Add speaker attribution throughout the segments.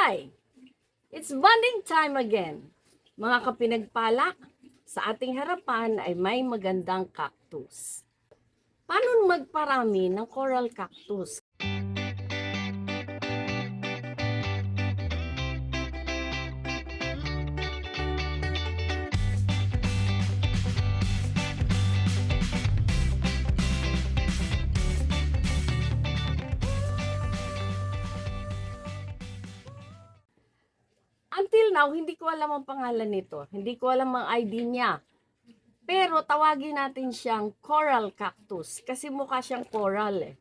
Speaker 1: Hi! It's bonding time again. Mga kapinagpalak, sa ating harapan ay may magandang cactus. Paano magparami ng coral cactus? Now, hindi ko alam ang pangalan nito. Hindi ko alam ang ID niya. Pero tawagin natin siyang coral cactus kasi mukha siyang coral eh.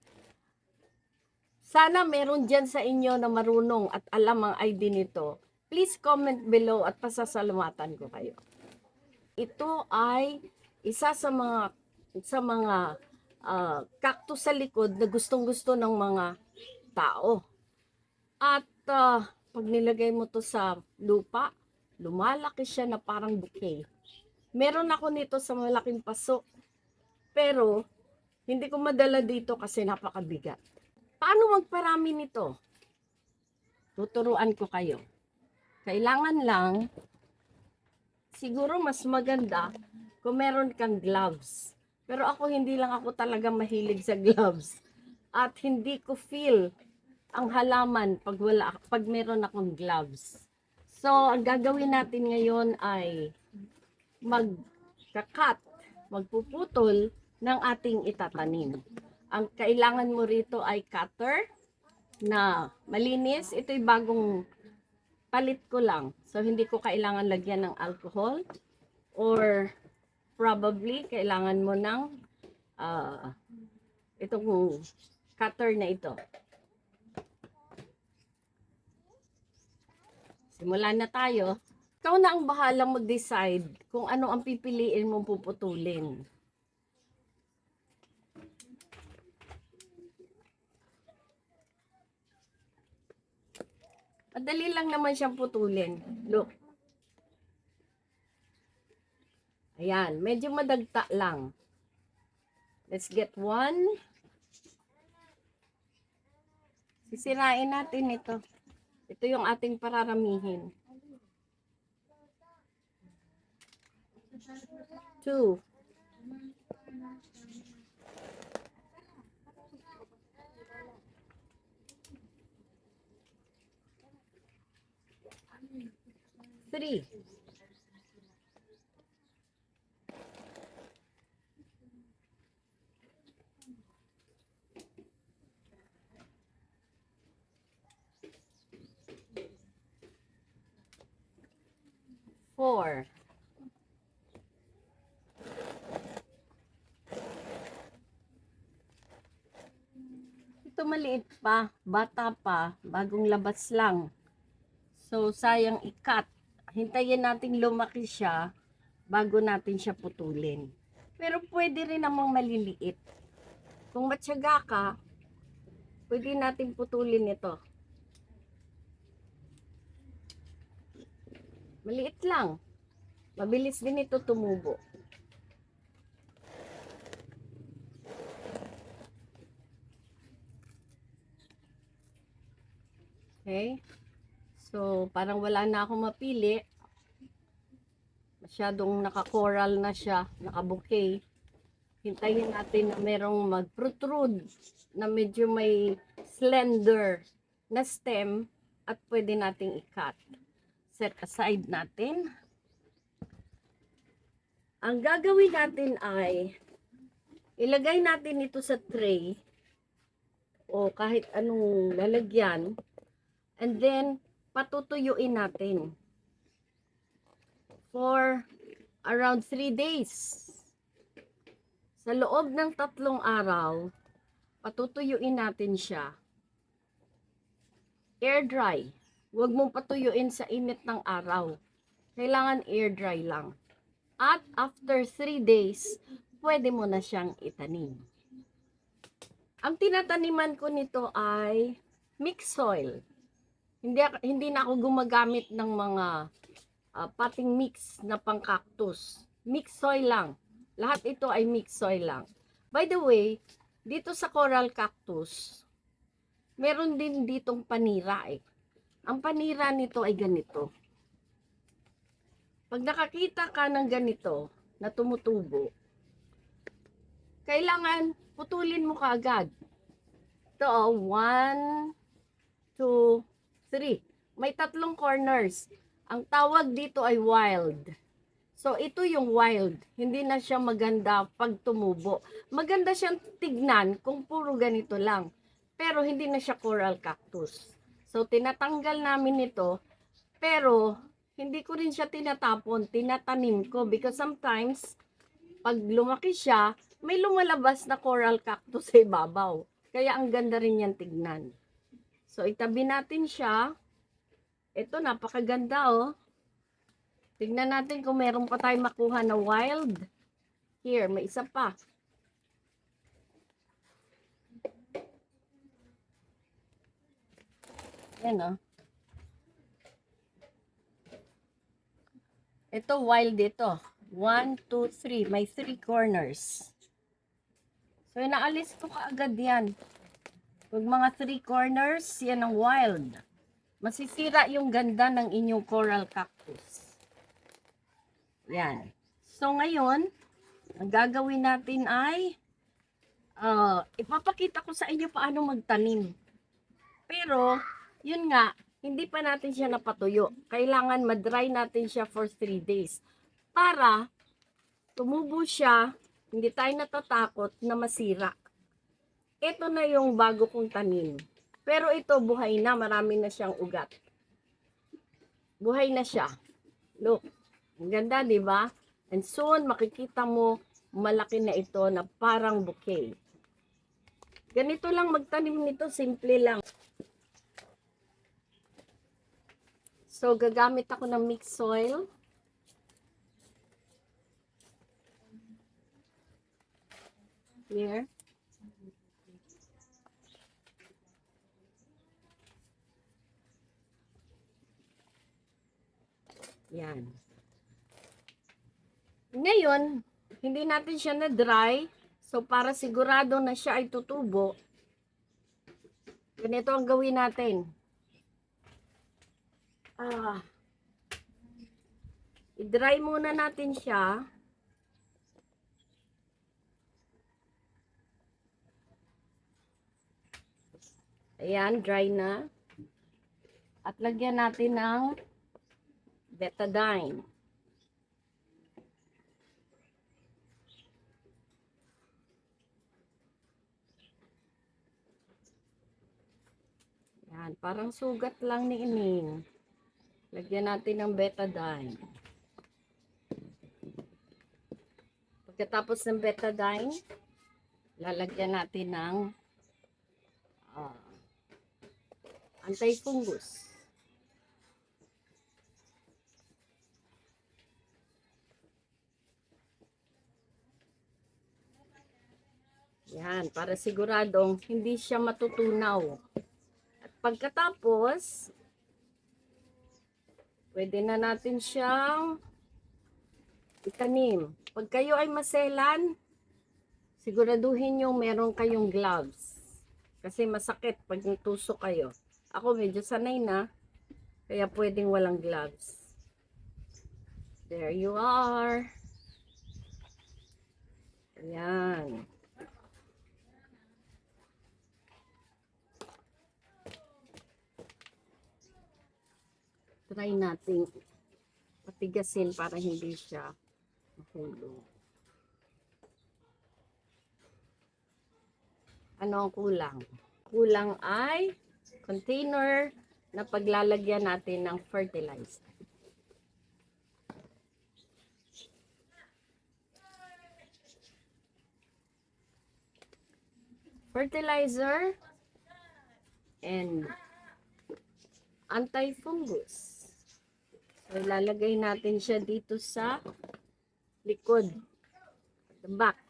Speaker 1: Sana meron dyan sa inyo na marunong at alam ang ID nito. Please comment below at pasasalamatan ko kayo. Ito ay isa sa mga sa mga ah, cactus sa likod na gustong-gusto ng mga tao. At ah, pag nilagay mo to sa lupa, lumalaki siya na parang bouquet. Meron ako nito sa malaking paso. Pero, hindi ko madala dito kasi napakabigat. Paano magparami nito? Tuturuan ko kayo. Kailangan lang, siguro mas maganda kung meron kang gloves. Pero ako hindi lang ako talaga mahilig sa gloves. At hindi ko feel ang halaman pag wala pag meron akong gloves. So, ang gagawin natin ngayon ay magkakat, magpuputol ng ating itatanim. Ang kailangan mo rito ay cutter na malinis. Ito'y bagong palit ko lang. So, hindi ko kailangan lagyan ng alcohol or probably kailangan mo ng ah, itong cutter na ito. Simulan na tayo. Ikaw na ang bahalang mag-decide kung ano ang pipiliin mong puputulin. Madali lang naman siyang putulin. Look. Ayan, medyo madagta lang. Let's get one. Sisirain natin ito. Ito yung ating pararamihin. 2 3 Ito maliit pa, bata pa, bagong labas lang. So, sayang ikat. Hintayin natin lumaki siya bago natin siya putulin. Pero pwede rin namang maliliit. Kung matyaga ka, pwede natin putulin ito. Maliit lang. Mabilis din ito tumubo. Okay? So, parang wala na akong mapili. Masyadong naka-coral na siya, naka-bouquet. Hintayin natin na merong mag-protrude na medyo may slender na stem at pwede nating i-cut. Set aside natin. Ang gagawin natin ay ilagay natin ito sa tray o kahit anong lalagyan and then patutuyuin natin for around 3 days. Sa loob ng tatlong araw, patutuyuin natin siya. Air dry. Huwag mong patuyuin sa init ng araw. Kailangan air dry lang. At after 3 days, pwede mo na siyang itanim. Ang tinataniman ko nito ay mixed soil. Hindi, hindi na ako gumagamit ng mga ah, potting mix na pang cactus. Mixed soil lang. Lahat ito ay mixed soil lang. By the way, dito sa coral cactus, meron din ditong panira eh. Ang panira nito ay ganito. Pag nakakita ka ng ganito na tumutubo, kailangan putulin mo kaagad. Ito, oh, one, two, three. May tatlong corners. Ang tawag dito ay wild. So, ito yung wild. Hindi na siya maganda pag tumubo. Maganda siyang tignan kung puro ganito lang. Pero hindi na siya coral cactus. So, tinatanggal namin ito. Pero, hindi ko rin siya tinatapon. Tinatanim ko. Because sometimes, pag lumaki siya, may lumalabas na coral cactus sa ibabaw. Kaya ang ganda rin yan tignan. So, itabi natin siya. Ito, napakaganda oh. Tignan natin kung meron pa tayong makuha na wild. Here, may isa pa. Yan oh. Ito, wild ito. One, two, three. May three corners. So, naalis ko kaagad yan. Pag mga three corners, yan ang wild. Masisira yung ganda ng inyong coral cactus. Yan. So, ngayon, ang gagawin natin ay, uh, ipapakita ko sa inyo paano magtanim. Pero, yun nga, hindi pa natin siya napatuyo. Kailangan madry natin siya for 3 days. Para, tumubo siya, hindi tayo natatakot na masira. Ito na yung bago kong tanim. Pero ito, buhay na. Marami na siyang ugat. Buhay na siya. Look. Ang ganda, di ba? And soon, makikita mo, malaki na ito na parang bouquet. Ganito lang magtanim nito. Simple lang. So, gagamit ako ng mixed soil. Here. Yan. Ngayon, hindi natin siya na dry. So, para sigurado na siya ay tutubo, ganito ang gawin natin. Ah, i-dry muna natin siya. Ayan, dry na. At lagyan natin ng betadine. Yan, parang sugat lang ni Ining. Lagyan natin ng betadine. Pagkatapos ng betadine, lalagyan natin ng ah, anti-fungus. Yan, para siguradong hindi siya matutunaw. At pagkatapos, pwede na natin siyang itanim. Pag kayo ay maselan, siguraduhin yung meron kayong gloves. Kasi masakit pag tusok kayo. Ako medyo sanay na, kaya pwedeng walang gloves. There you are. Ayan. Try natin patigasin para hindi siya mahulog. Ano ang kulang? Kulang ay container na paglalagyan natin ng fertilizer. Fertilizer and anti-fungus. So, ilalagay natin siya dito sa likod. The back.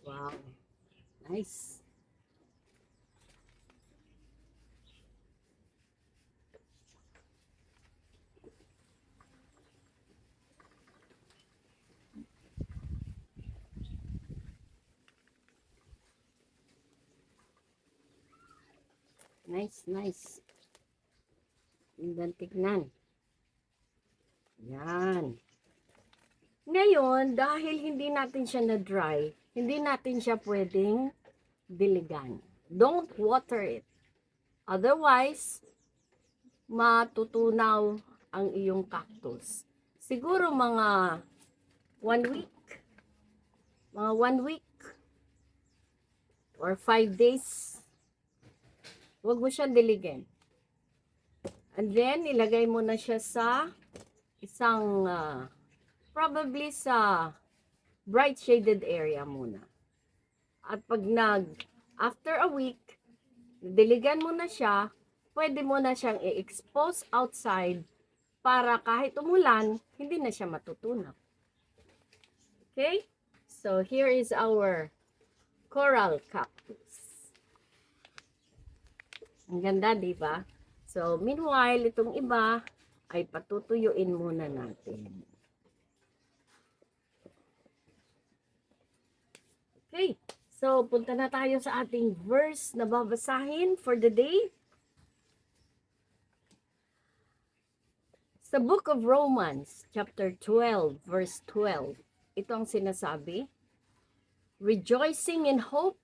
Speaker 1: Wow. Nice. Nice, nice. Tingnan, tignan. Yan. Ngayon, dahil hindi natin siya na-dry, hindi natin siya pwedeng diligan. Don't water it. Otherwise, matutunaw ang iyong cactus. Siguro mga one week, mga one week, or five days, huwag mo siyang diligin. And then, ilagay mo na siya sa isang, ah, probably sa bright shaded area muna. At pag nag, after a week, diligan mo na siya, pwede mo na siyang i-expose outside para kahit umulan, hindi na siya matutunaw. Okay? So, here is our coral cactus. Ang ganda, di ba? So, meanwhile, itong iba ay patutuyuin muna natin. Okay. So, punta na tayo sa ating verse na babasahin for the day. Sa book of Romans, chapter 12, verse 12, ito ang sinasabi, Rejoicing in hope,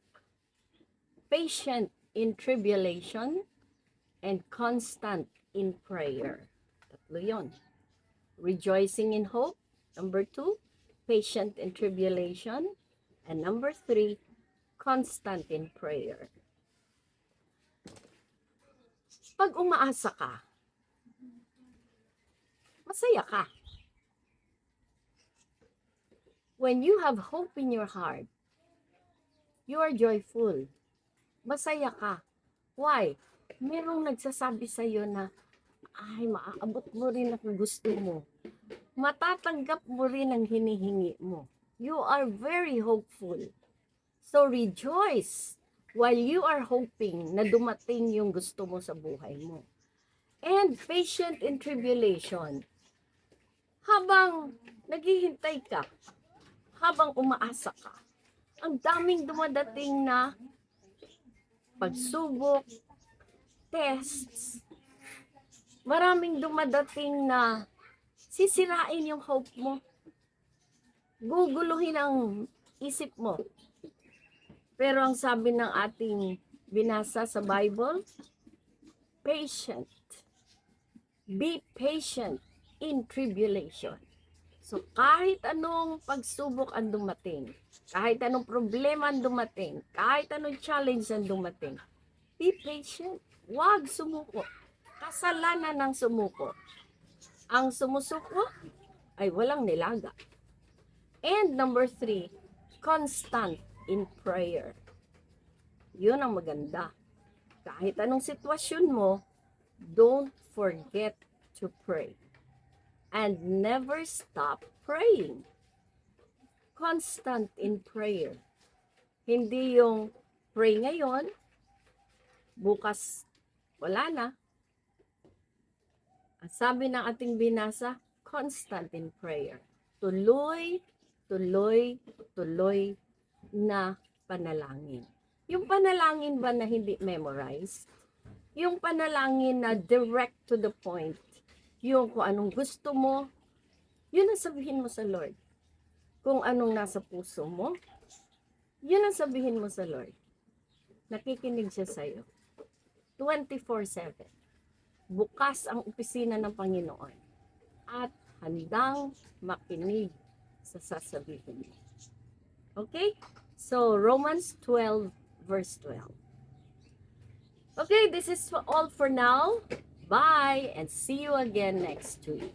Speaker 1: patient in tribulation, and constant in prayer. Tatlo yun. Rejoicing in hope, number two, patient in tribulation, and number three, constant in prayer. Pag umaasa ka, masaya ka. When you have hope in your heart, you are joyful. Masaya ka. Why? Merong nagsasabi sa iyo na, ay, maaabot mo rin ang gusto mo. Matatanggap mo rin ang hinihingi mo. You are very hopeful. So rejoice while you are hoping na dumating yung gusto mo sa buhay mo. And patient in tribulation. Habang naghihintay ka, habang umaasa ka, ang daming dumadating na pagsubok, tests, maraming dumadating na sisirain yung hope mo. Guguluhin ang isip mo. Pero ang sabi ng ating binasa sa Bible, patient. Be patient in tribulation. So kahit anong pagsubok ang dumating, kahit anong problema ang dumating, kahit anong challenge ang dumating, be patient. Huwag sumuko. Kasalanan ng sumuko. Ang sumusuko ay walang nilaga. And number three, constant in prayer. Yun ang maganda. Kahit anong sitwasyon mo, don't forget to pray. And never stop praying. Constant in prayer. Hindi yung pray ngayon, bukas wala na. Ang sabi ng ating binasa, constant in prayer. Tuloy, tuloy, tuloy na panalangin. Yung panalangin ba na hindi memorized? Yung panalangin na direct to the point. Yung kung anong gusto mo, yun ang sabihin mo sa Lord. Kung anong nasa puso mo, yun ang sabihin mo sa Lord. Nakikinig siya sa'yo. 24-7. Bukas ang opisina ng Panginoon. At handang makinig sa sasabihin mo. Okay? So, Romans 12, verse 12. Okay, this is all for now. Bye, and see you again next week.